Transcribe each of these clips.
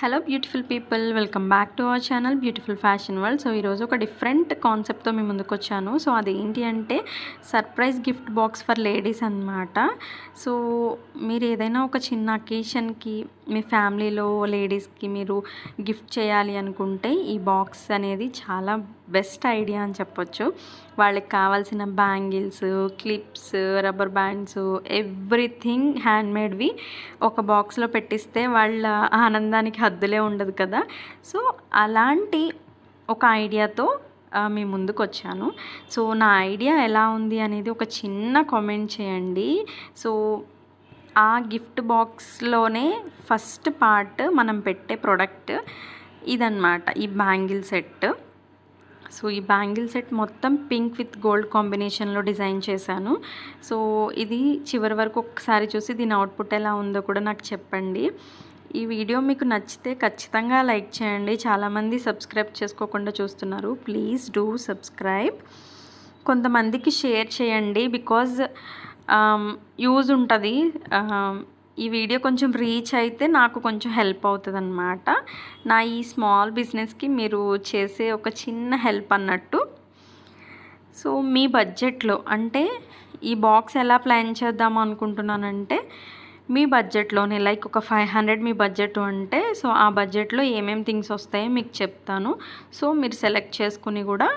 Hello beautiful people welcome back to our channel beautiful fashion world so ఈరోజు ఒక different కాన్సెప్ట్తో మీ ముందుకు వచ్చాను. సో అది ఏంటి అంటే surprise gift box for ladies అన్నమాట. సో మీరు ఏదైనా ఒక చిన్న అకేషన్కి మీ ఫ్యామిలీలో లేడీస్కి మీరు గిఫ్ట్ చేయాలి అనుకుంటే ఈ బాక్స్ అనేది చాలా బెస్ట్ ఐడియా అని చెప్పొచ్చు. వాళ్ళకి కావాల్సిన bangles clips rubber bands everything హ్యాండ్మేడ్వి ఒక బాక్స్లో పెట్టిస్తే వాళ్ళ ఆనందానికి హద్దులే ఉండదు కదా. సో అలాంటి ఒక ఐడియాతో మీ ముందుకు వచ్చాను సో నా ఐడియా ఎలా ఉంది అనేది ఒక చిన్న కామెంట్ చేయండి. సో ఆ గిఫ్ట్ బాక్స్లోనే ఫస్ట్ పార్ట్ మనం పెట్టే ప్రోడక్ట్ ఇదన్నమాట. ఈ బ్యాంగిల్ సెట్. సో ఈ బ్యాంగిల్ సెట్ మొత్తం పింక్ విత్ గోల్డ్ కాంబినేషన్లో డిజైన్ చేశాను. సో ఇది చివరి వరకు ఒకసారి చూసి దీని అవుట్పుట్ ఎలా ఉందో కూడా నాకు చెప్పండి. ఈ వీడియో మీకు నచ్చితే ఖచ్చితంగా లైక్ చేయండి. చాలామంది సబ్స్క్రైబ్ చేసుకోకుండా చూస్తున్నారు. Please do subscribe. కొంతమందికి షేర్ చేయండి. బికాజ్ యూజ్ ఉంటుంది. ఈ వీడియో కొంచెం రీచ్ అయితే నాకు కొంచెం హెల్ప్ అవుతుంది అనమాట నా ఈ స్మాల్ బిజినెస్కి మీరు చేసే ఒక చిన్న హెల్ప్ అన్నట్టు. సో మీ బడ్జెట్లో అంటే ఈ బాక్స్ ఎలా ప్లాన్ చేద్దాం అనుకుంటున్నానంటే మీ బడ్జెట్లోనే లైక్ ఒక ఫైవ్ హండ్రెడ్ మీ బడ్జెట్ ఉంటే సో ఆ బడ్జెట్లో ఏమేమి థింగ్స్ వస్తాయో మీకు చెప్తాను. సో మీరు సెలెక్ట్ చేసుకుని కూడా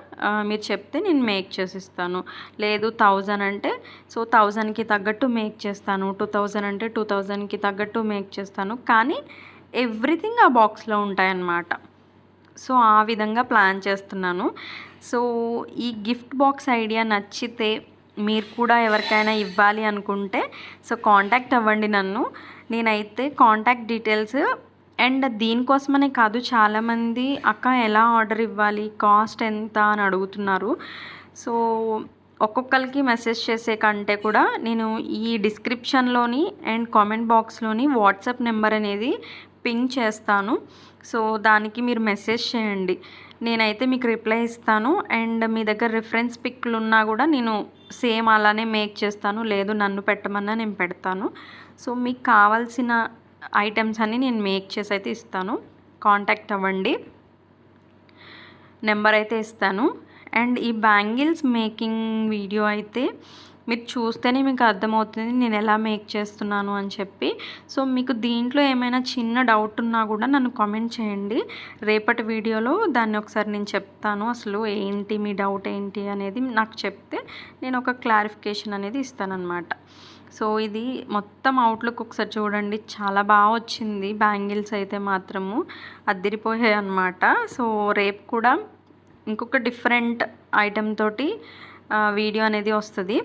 మీరు చెప్తే నేను మేక్ చేసిస్తాను. లేదు థౌజండ్ అంటే సో థౌజండ్కి తగ్గట్టు మేక్ చేస్తాను. టూ థౌజండ్ అంటే టూ థౌజండ్కి తగ్గట్టు మేక్ చేస్తాను. కానీ ఎవ్రీథింగ్ ఆ బాక్స్లో ఉంటాయన్నమాట. సో ఆ విధంగా ప్లాన్ చేస్తున్నాను. సో ఈ గిఫ్ట్ బాక్స్ ఐడియా నచ్చితే మీరు కూడా ఎవరికైనా ఇవ్వాలి అనుకుంటే సో కాంటాక్ట్ అవ్వండి నన్ను. నేనైతే కాంటాక్ట్ డీటెయిల్స్ అండ్ దీనికోసమనే కాదు చాలామంది అక్క ఎలా ఆర్డర్ ఇవ్వాలి? కాస్ట్ ఎంత? అని అడుగుతున్నారు. సో ఒక్కొక్కరికి మెసేజ్ చేసే కంటే కూడా నేను ఈ డిస్క్రిప్షన్లోని అండ్ కామెంట్ బాక్స్లోని వాట్సాప్ నెంబర్ అనేది పింక్ చేస్తాను. సో దానికి మీరు మెసేజ్ చేయండి. నేనైతే మీకు రిప్లై ఇస్తాను. అండ్ మీ దగ్గర రిఫరెన్స్ పిక్లు ఉన్నా కూడా నేను సేమ్ అలానే మేక్ చేస్తాను. లేదు నన్ను పెట్టమన్నా నేను పెడతాను. సో మీకు కావాల్సిన ఐటమ్స్ అన్నీ నేను మేక్ చేసి అయితే ఇస్తాను. కాంటాక్ట్ అవ్వండి. నెంబర్ అయితే ఇస్తాను. అండ్ ఈ బ్యాంగిల్స్ మేకింగ్ వీడియో అయితే మీరు చూస్తేనే మీకు అర్థమవుతుంది నేను ఎలా మేక్ చేస్తున్నాను అని చెప్పి. సో మీకు దీంట్లో ఏమైనా చిన్న డౌట్ ఉన్నా కూడా నన్ను కామెంట్ చేయండి. రేపటి వీడియోలో దాన్ని ఒకసారి నేను చెప్తాను అసలు ఏంటి మీ డౌట్ ఏంటి అనేది నాకు చెప్తే నేను ఒక క్లారిఫికేషన్ అనేది ఇస్తానన్నమాట. సో ఇది మొత్తం అవుట్లుక్ ఒకసారి చూడండి. చాలా బాగా వచ్చింది. బ్యాంగిల్స్ అయితే మాత్రము అద్దరిపోయాయి అనమాట సో రేపు కూడా ఇంకొక డిఫరెంట్ ఐటెం తోటి వీడియో అనేది వస్తుంది.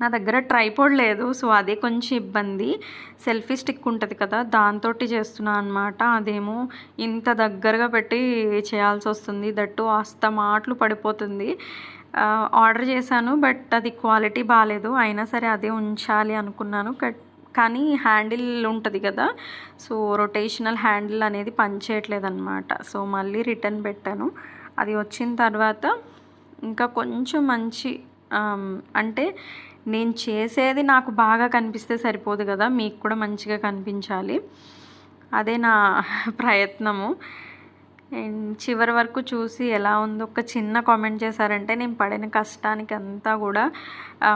నా దగ్గర ట్రైపోడ్ లేదు సో అదే కొంచెం ఇబ్బంది. సెల్ఫీ స్టిక్ ఉంటుంది కదా దాంతో చేస్తున్నా అనమాట అదేమో ఇంత దగ్గరగా పెట్టి చేయాల్సి వస్తుంది. దట్టు అస్త మాటలు పడిపోతుంది. ఆర్డర్ చేశాను బట్ అది క్వాలిటీ బాగాలేదు అయినా సరే అదే ఉంచాలి అనుకున్నాను. కట్ కానీ హ్యాండిల్ ఉంటుంది కదా సో రొటేషనల్ హ్యాండిల్ అనేది పనిచేయట్లేదు అనమాట సో మళ్ళీ రిటర్న్ పెట్టాను. అది వచ్చిన తర్వాత ఇంకా కొంచెం మంచి అంటే నేను చేసేది నాకు బాగా కనిపిస్తే సరిపోదు కదా మీకు కూడా మంచిగా కనిపించాలి. అదే నా ప్రయత్నము. అండ్ చివరి వరకు చూసి ఎలా ఉందో ఒక చిన్న కామెంట్ చేశారంటే నేను పడిన కష్టానికి అంతా కూడా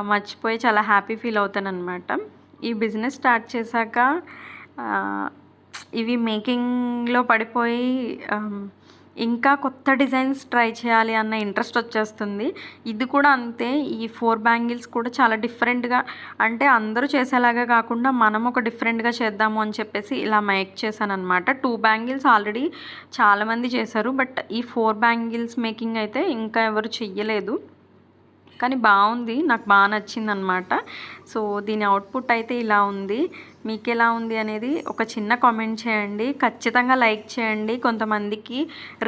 మర్చిపోయి చాలా హ్యాపీ ఫీల్ అవుతాను అనమాట ఈ బిజినెస్ స్టార్ట్ చేశాక ఇవి మేకింగ్లో పడిపోయి ఇంకా కొత్త డిజైన్స్ ట్రై చేయాలి అన్న ఇంట్రెస్ట్ వచ్చేస్తుంది. ఇది కూడా అంతే. ఈ ఫోర్ బ్యాంగిల్స్ కూడా చాలా డిఫరెంట్గా అంటే అందరూ చేసేలాగా కాకుండా మనం ఒక డిఫరెంట్గా చేద్దాము అని చెప్పేసి ఇలా మేక్ చేశాను అనమాట టూ బ్యాంగిల్స్ ఆల్రెడీ చాలామంది చేశారు. బట్ ఈ ఫోర్ బ్యాంగిల్స్ మేకింగ్ అయితే ఇంకా ఎవరు చెయ్యలేదు. కానీ బాగుంది నాకు బాగా నచ్చింది అనమాట సో దీని అవుట్పుట్ అయితే ఇలా ఉంది. మీకు ఎలా ఉంది అనేది ఒక చిన్న కామెంట్ చేయండి. ఖచ్చితంగా లైక్ చేయండి. కొంతమందికి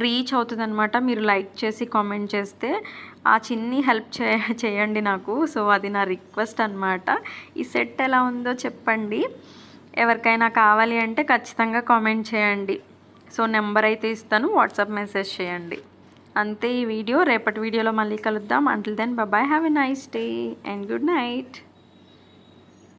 రీచ్ అవుతుంది అనమాట మీరు లైక్ చేసి కామెంట్ చేస్తే. ఆ చిన్ని హెల్ప్ చే చేయండి నాకు. సో అది నా రిక్వెస్ట్ అనమాట ఈ సెట్ ఎలా ఉందో చెప్పండి. ఎవరికైనా కావాలి అంటే ఖచ్చితంగా కామెంట్ చేయండి. సో నెంబర్ అయితే ఇస్తాను. వాట్సాప్ మెసేజ్ చేయండి. అంతే ఈ వీడియో. రేపటి వీడియోలో మళ్ళీ కలుద్దాం. Until then bye have a nice day and good night